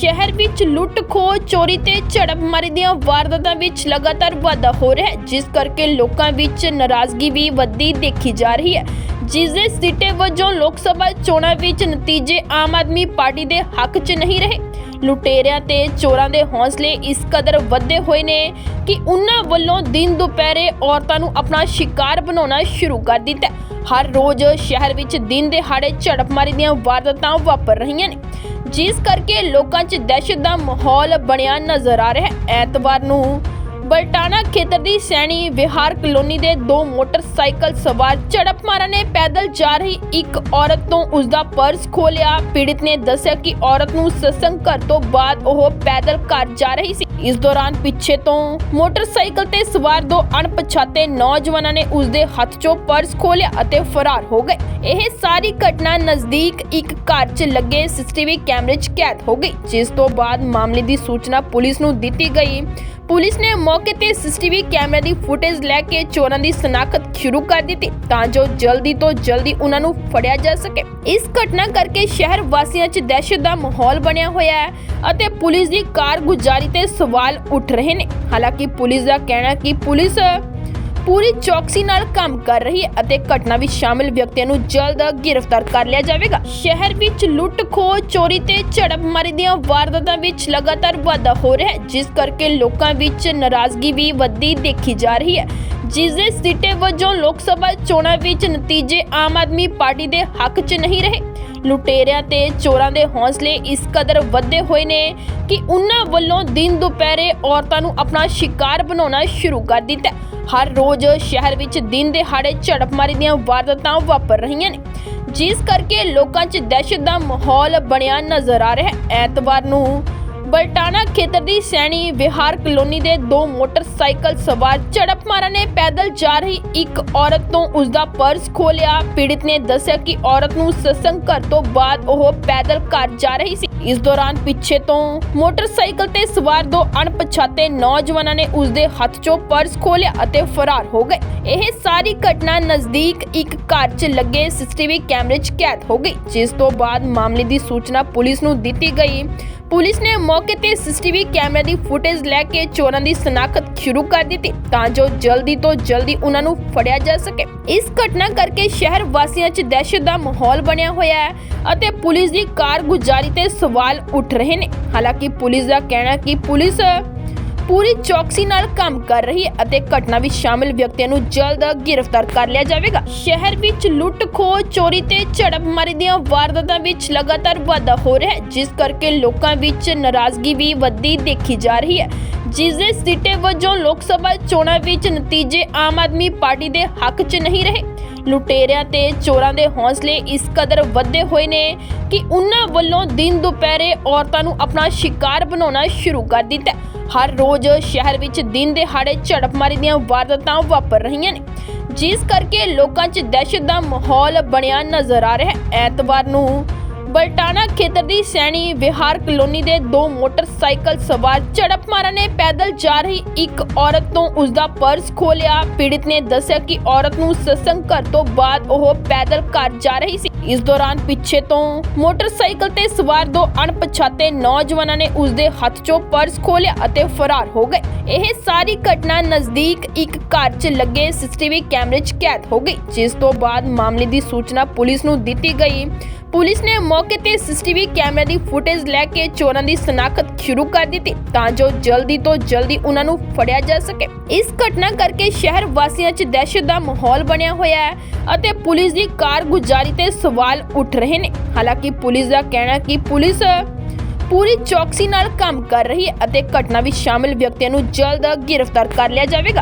ਸ਼ਹਿਰ ਵਿੱਚ ਲੁੱਟ ਖੋਹ, ਚੋਰੀ ਤੇ ਝੜਪ ਮਾਰੀ ਦੀਆਂ ਵਾਰਦਾਤਾਂ ਵਿੱਚ ਲਗਾਤਾਰ ਵਾਧਾ ਹੋ ਰਿਹਾ ਹੈ, ਜਿਸ ਕਰਕੇ ਲੋਕਾਂ ਵਿੱਚ ਨਾਰਾਜ਼ਗੀ ਵੀ ਵੱਧਦੀ ਦੇਖੀ ਜਾ ਰਹੀ ਹੈ। ਜਿਸ ਦੇ ਸਿੱਟੇ ਵਜੋਂ ਲੋਕ ਸਭਾ ਚੋਣਾਂ ਵਿੱਚ ਨਤੀਜੇ ਆਮ ਆਦਮੀ ਪਾਰਟੀ ਦੇ ਹੱਕ 'ਚ ਨਹੀਂ ਰਹੇ। ਲੁਟੇਰਿਆਂ ਤੇ ਚੋਰਾਂ ਦੇ ਹੌਸਲੇ ਇਸ ਕਦਰ ਵਧੇ ਹੋਏ ਨੇ ਕਿ ਉਹਨਾਂ ਵੱਲੋਂ ਦਿਨ ਦੁਪਹਿਰੇ ਔਰਤਾਂ ਨੂੰ ਆਪਣਾ ਸ਼ਿਕਾਰ ਬਣਾਉਣਾ ਸ਼ੁਰੂ ਕਰ ਦਿੱਤਾ ਹਰ ਰੋਜ਼ ਸ਼ਹਿਰ ਵਿੱਚ ਦਿਨ ਦਿਹਾੜੇ ਝੜਪ ਮਾਰੀ ਦੀਆਂ ਵਾਰਦਾਤਾਂ ਵਾਪਰ ਰਹੀਆਂ ਨੇ। ਜਿਸ ਕਰਕੇ ਲੋਕਾਂ 'ਚ ਦਹਿਸ਼ਤ ਦਾ ਮਾਹੌਲ ਬਣਿਆ ਨਜ਼ਰ ਆ ਰਿਹਾ ਹੈ। ਐਤਵਾਰ ਨੂੰ ਬਲਟਾਣਾ ਖੇਤਰ ਦੀ ਸੈਣੀ ਵਿਹਾਰ ਕਲੋਨੀ ਦੇ ਦੋ ਮੋਟਰਸਾਈਕਲ ਸਵਾਰ ਝੜਪਮਾਰਾਂ ਨੇ ਪੈਦਲ ਜਾ ਰਹੀ ਇੱਕ ਔਰਤ ਤੋਂ ਉਸ ਦਾ ਪਰਸ ਖੋਲਿਆ ਪੀੜਿਤ ਨੇ ਦੱਸਿਆ ਕਿ ਔਰਤ ਨੂੰ ਸਤਸੰਗ ਘਰ ਤੋਂ ਬਾਅਦ ਉਹ ਪੈਦਲ ਘਰ ਜਾ ਰਹੀ ਸੀ। ਇਸ ਦੌਰਾਨ ਪਿੱਛੇ ਤੋਂ ਮੋਟਰਸਾਈਕਲ ਤੇ ਸਵਾਰ ਦੋ ਅਣਪਛਾਤੇ ਨੌਜਵਾਨਾਂ ਨੇ ਉਸ ਦੇ ਹੱਥ 'ਚੋਂ ਪਰਸ ਖੋਲਿਆ ਅਤੇ ਫਰਾਰ ਹੋ ਗਏ। ਇਹ ਸਾਰੀ ਘਟਨਾ ਨਜ਼ਦੀਕ ਇੱਕ ਘਰ 'ਚ ਲੱਗੇ ਸੀਸੀਟੀਵੀ ਕੈਮਰੇ 'ਚ ਕੈਦ ਹੋ ਗਈ, ਜਿਸ ਤੋਂ ਬਾਅਦ ਮਾਮਲੇ ਦੀ ਸੂਚਨਾ ਪੁਲਿਸ ਨੂੰ ਦਿੱਤੀ ਗਈ। ਪੁਲਿਸ ਨੇ ਮੌਕੇ ਤੇ ਸੀਸੀਟੀਵੀ ਕੈਮਰੇ ਦੀ ਫੁਟੇਜ ਲੈ ਕੇ ਚੋਰਾਂ ਦੀ ਸਨਾਖਤ ਸ਼ੁਰੂ ਕਰ ਦਿੱਤੀ ਤਾਂ ਜੋ ਜਲਦੀ ਤੋਂ ਜਲਦੀ ਉਹਨਾਂ ਨੂੰ ਫੜਿਆ ਜਾ ਸਕੇ। ਇਸ ਘਟਨਾ ਕਰਕੇ ਸ਼ਹਿਰ ਵਾਸੀਆਂ 'ਚ ਦਹਿਸ਼ਤ ਦਾ ਮਾਹੌਲ ਬਣਿਆ ਹੋਇਆ ਹੈ ਅਤੇ ਪੁਲਿਸ ਦੀ ਕਾਰਗੁਜ਼ਾਰੀ ਤੇ ਸਵਾਲ ਉੱਠ ਰਹੇ ਨੇ। ਹਾਲਾਂਕਿ ਪੁਲਿਸ ਦਾ ਕਹਿਣਾ ਕਿ ਪੁਲਿਸ ਪੂਰੀ ਚੌਕਸੀ ਨਾਲ ਕੰਮ ਕਰ ਰਹੀ ਹੈ ਅਤੇ ਘਟਨਾ ਵਿੱਚ ਸ਼ਾਮਿਲ ਵਿਅਕਤੀਆਂ ਨੂੰ ਜਲਦ ਗ੍ਰਿਫਤਾਰ ਕਰ ਲਿਆ ਜਾਵੇਗਾ। ਸ਼ਹਿਰ ਵਿੱਚ ਲੁੱਟ ਖੋਹ ਚੋਰੀ ਤੇ ਝੜਪਮਾਰੀ ਦੀਆਂ ਵਾਰਦਾਤਾਂ ਵਿੱਚ ਲਗਾਤਾਰ ਵਾਧਾ ਹੋ ਰਿਹਾ ਹੈ, ਜਿਸ ਕਰਕੇ ਲੋਕਾਂ ਵਿੱਚ ਨਾਰਾਜ਼ਗੀ ਵੀ ਵੱਧਦੀ ਦੇਖੀ ਜਾ ਰਹੀ ਹੈ। ਜਿਸ ਦੇ ਸਿੱਟੇ ਵਜੋਂ ਲੋਕ ਸਭਾ ਚੋਣਾਂ ਵਿੱਚ ਨਤੀਜੇ ਆਮ ਆਦਮੀ ਪਾਰਟੀ ਦੇ ਹੱਕ 'ਚ ਨਹੀਂ ਰਹੇ। ਲੁਟੇਰਿਆਂ ਤੇ ਚੋਰਾਂ ਦੇ ਹੌਸਲੇ ਇਸ ਕਦਰ ਵਧੇ ਹੋਏ ਨੇ ਕਿ ਉਹਨਾਂ ਵੱਲੋਂ ਦਿਨ ਦੁਪਹਿਰੇ ਔਰਤਾਂ ਨੂੰ ਆਪਣਾ ਸ਼ਿਕਾਰ ਬਣਾਉਣਾ ਸ਼ੁਰੂ ਕਰ ਦਿੱਤਾ ਹਰ ਰੋਜ਼ ਸ਼ਹਿਰ ਵਿੱਚ ਦਿਨ ਦਿਹਾੜੇ ਝੜਪਮਾਰੀ ਦੀਆਂ ਵਾਰਦਾਤਾਂ ਵਾਪਰ ਰਹੀਆਂ ਨੇ। ਜਿਸ ਕਰਕੇ ਲੋਕਾਂ 'ਚ ਦਹਿਸ਼ਤ ਦਾ ਮਾਹੌਲ ਬਣਿਆ ਨਜ਼ਰ ਆ ਰਿਹਾ ਹੈ। ਐਤਵਾਰ ਨੂੰ ਬਲਟਾਣਾ ਖੇਤਰ ਦੀ ਸੈਣੀ ਵਿਹਾਰ ਕਲੋਨੀ ਦੇ ਦੋ ਮੋਟਰਸਾਈਕਲ ਸਵਾਰ ਝੜਪਮਾਰਾਂ ਨੇ ਪੈਦਲ ਜਾ ਰਹੀ ਇੱਕ ਔਰਤ ਤੋਂ ਉਸ ਦਾ ਪਰਸ ਖੋਲਿਆ ਪੀੜਿਤ ਨੇ ਦੱਸਿਆ ਕਿ ਔਰਤ ਨੂੰ ਸਤਸੰਗ ਘਰ ਤੋਂ ਬਾਅਦ ਉਹ ਪੈਦਲ ਘਰ ਜਾ ਰਹੀ ਸੀ। ਇਸ ਦੌਰਾਨ ਪਿੱਛੇ ਤੋਂ ਮੋਟਰਸਾਈਕਲ ਤੇ ਸਵਾਰ ਦੋ ਅਣਪਛਾਤੇ ਨੌਜਵਾਨਾਂ ਨੇ ਉਸ ਦੇ ਹੱਥ 'ਚੋਂ ਪਰਸ ਖੋਲਿਆ ਅਤੇ ਫਰਾਰ ਹੋ ਗਏ। ਇਹ ਸਾਰੀ ਘਟਨਾ ਨਜ਼ਦੀਕ ਇੱਕ ਘਰ 'ਚ ਲੱਗੇ ਸੀਸੀਟੀਵੀ ਕੈਮਰੇ 'ਚ ਕੈਦ ਹੋ ਗਈ, ਜਿਸ ਤੋਂ ਬਾਅਦ ਮਾਮਲੇ ਦੀ ਸੂਚਨਾ ਪੁਲਿਸ ਨੂੰ ਦਿੱਤੀ ਗਈ। ਪੁਲਿਸ ਨੇ ਮੌਕੇ ਤੇ ਸੀਸੀਟੀਵੀ ਕੈਮਰੇ ਦੀ ਫੁਟੇਜ ਲੈ ਕੇ ਚੋਰਾਂ ਦੀ ਸਨਾਖਤ ਸ਼ੁਰੂ ਕਰ ਦਿੱਤੀ ਤਾਂ ਜੋ ਜਲਦੀ ਤੋਂ ਜਲਦੀ ਉਹਨਾਂ ਨੂੰ ਫੜਿਆ ਜਾ ਸਕੇ। ਇਸ ਘਟਨਾ ਕਰਕੇ ਸ਼ਹਿਰ ਵਾਸੀਆਂ 'ਚ ਦਹਿਸ਼ਤ ਦਾ ਮਾਹੌਲ ਬਣਿਆ ਹੋਇਆ ਹੈ ਅਤੇ ਪੁਲਿਸ ਦੀ ਕਾਰਗੁਜ਼ਾਰੀ ਤੇ ਸਵਾਲ ਉੱਠ ਰਹੇ ਨੇ। ਹਾਲਾਂਕਿ ਪੁਲਿਸ ਦਾ ਕਹਿਣਾ ਕਿ ਪੁਲਿਸ ਪੂਰੀ ਚੌਕਸੀ ਨਾਲ ਕੰਮ ਕਰ ਰਹੀ ਹੈ ਅਤੇ ਘਟਨਾ ਵਿੱਚ ਸ਼ਾਮਿਲ ਵਿਅਕਤੀਆਂ ਨੂੰ ਜਲਦ ਗ੍ਰਿਫਤਾਰ ਕਰ ਲਿਆ ਜਾਵੇਗਾ। ਸ਼ਹਿਰ ਵਿੱਚ ਲੁੱਟ ਖੋਹ ਚੋਰੀ ਤੇ ਝੜਪਮਾਰੀ ਦੀਆਂ ਵਾਰਦਾਤਾਂ ਵਿੱਚ ਲਗਾਤਾਰ ਵਾਧਾ ਹੋ ਰਿਹਾ ਹੈ, ਜਿਸ ਕਰਕੇ ਲੋਕਾਂ ਵਿੱਚ ਨਾਰਾਜ਼ਗੀ ਵੀ ਵੱਧਦੀ ਦੇਖੀ ਜਾ ਰਹੀ ਹੈ। ਜਿਸ ਦੇ ਸਿੱਟੇ ਵਜੋਂ ਲੋਕ ਸਭਾ ਚੋਣਾਂ ਵਿੱਚ ਨਤੀਜੇ ਆਮ ਆਦਮੀ ਪਾਰਟੀ ਦੇ ਹੱਕ 'ਚ ਨਹੀਂ ਰਹੇ। ਲੁਟੇਰਿਆਂ ਤੇ ਚੋਰਾਂ ਦੇ ਹੌਸਲੇ ਇਸ ਕਦਰ ਵਧੇ ਹੋਏ ਨੇ ਕਿ ਉਹਨਾਂ ਵੱਲੋਂ ਦਿਨ ਦੁਪਹਿਰੇ ਔਰਤਾਂ ਨੂੰ ਆਪਣਾ ਸ਼ਿਕਾਰ ਬਣਾਉਣਾ ਸ਼ੁਰੂ ਕਰ ਦਿੱਤਾ ਹਰ ਰੋਜ਼ ਸ਼ਹਿਰ ਵਿੱਚ ਦਿਨ ਦਿਹਾੜੇ ਝੜਪਮਾਰੀ ਦੀਆਂ ਵਾਰਦਾਤਾਂ ਵਾਪਰ ਰਹੀਆਂ ਨੇ। ਜਿਸ ਕਰਕੇ ਲੋਕਾਂ 'ਚ ਦਹਿਸ਼ਤ ਦਾ ਮਾਹੌਲ ਬਣਿਆ ਨਜ਼ਰ ਆ ਰਿਹਾ ਹੈ। ਐਤਵਾਰ ਨੂੰ ਬਲਟਾਣਾ ਖੇਤਰ ਦੀ ਸੈਣੀ ਵਿਹਾਰ ਕਲੋਨੀ ਦੇ ਦੋ ਮੋਟਰਸਾਈਕਲ ਸਵਾਰ ਝੜਪਮਾਰਾਂ ਨੇ ਪੈਦਲ ਜਾ ਰਹੀ ਇੱਕ ਔਰਤ ਤੋਂ ਉਸ ਦਾ ਪਰਸ ਖੋਲਿਆ ਪੀੜਿਤ ਨੇ ਦੱਸਿਆ ਕਿ ਔਰਤ ਨੂੰ ਸਤਸੰਗ ਘਰ ਤੋਂ ਬਾਅਦ ਉਹ ਪੈਦਲ ਘਰ ਜਾ ਰਹੀ ਸੀ। ਇਸ ਦੌਰਾਨ ਪਿੱਛੇ ਤੋਂ ਮੋਟਰਸਾਈਕਲ ਤੇ ਸਵਾਰ ਦੋ ਅਣਪਛਾਤੇ ਨੌਜਵਾਨਾਂ ਨੇ ਉਸ ਦੇ ਹੱਥ 'ਚੋਂ ਪਰਸ ਖੋਲਿਆ ਅਤੇ ਫਰਾਰ ਹੋ ਗਏ। ਇਹ ਸਾਰੀ ਘਟਨਾ ਨਜ਼ਦੀਕ ਇੱਕ ਘਰ 'ਚ ਲੱਗੇ ਸੀਸੀਟੀਵੀ ਕੈਮਰੇ 'ਚ ਕੈਦ ਹੋ ਗਈ, ਜਿਸ ਤੋਂ ਬਾਅਦ ਮਾਮਲੇ ਦੀ ਸੂਚਨਾ ਪੁਲਿਸ ਨੂੰ ਦਿੱਤੀ ਗਈ। ਪੁਲਿਸ ਨੇ ਮੌਕੇ ਤੇ ਸੀਸੀਟੀਵੀ ਕੈਮਰੇ ਦੀ ਫੁਟੇਜ ਲੈ ਕੇ ਚੋਰਾਂ ਦੀ ਸਨਾਖਤ ਸ਼ੁਰੂ ਕਰ ਦਿੱਤੀ ਤਾਂ ਜੋ ਜਲਦੀ ਤੋਂ ਜਲਦੀ ਉਹਨਾਂ ਨੂੰ ਫੜਿਆ ਜਾ ਸਕੇ। ਇਸ ਘਟਨਾ ਕਰਕੇ ਸ਼ਹਿਰ ਵਾਸੀਆਂ 'ਚ ਦਹਿਸ਼ਤ ਦਾ ਮਾਹੌਲ ਬਣਿਆ ਹੋਇਆ ਹੈ ਅਤੇ ਪੁਲਿਸ ਦੀ ਕਾਰਗੁਜ਼ਾਰੀ ਤੇ ਸਵਾਲ ਉੱਠ ਰਹੇ ਨੇ। ਹਾਲਾਂਕਿ ਪੁਲਿਸ ਦਾ ਕਹਿਣਾ ਕਿ ਪੁਲਿਸ ਪੂਰੀ ਚੌਕਸੀ ਨਾਲ ਕੰਮ ਕਰ ਰਹੀ ਹੈ ਅਤੇ ਘਟਨਾ ਵਿੱਚ ਸ਼ਾਮਿਲ ਵਿਅਕਤੀਆਂ ਨੂੰ ਜਲਦ ਗ੍ਰਿਫਤਾਰ ਕਰ ਲਿਆ ਜਾਵੇਗਾ।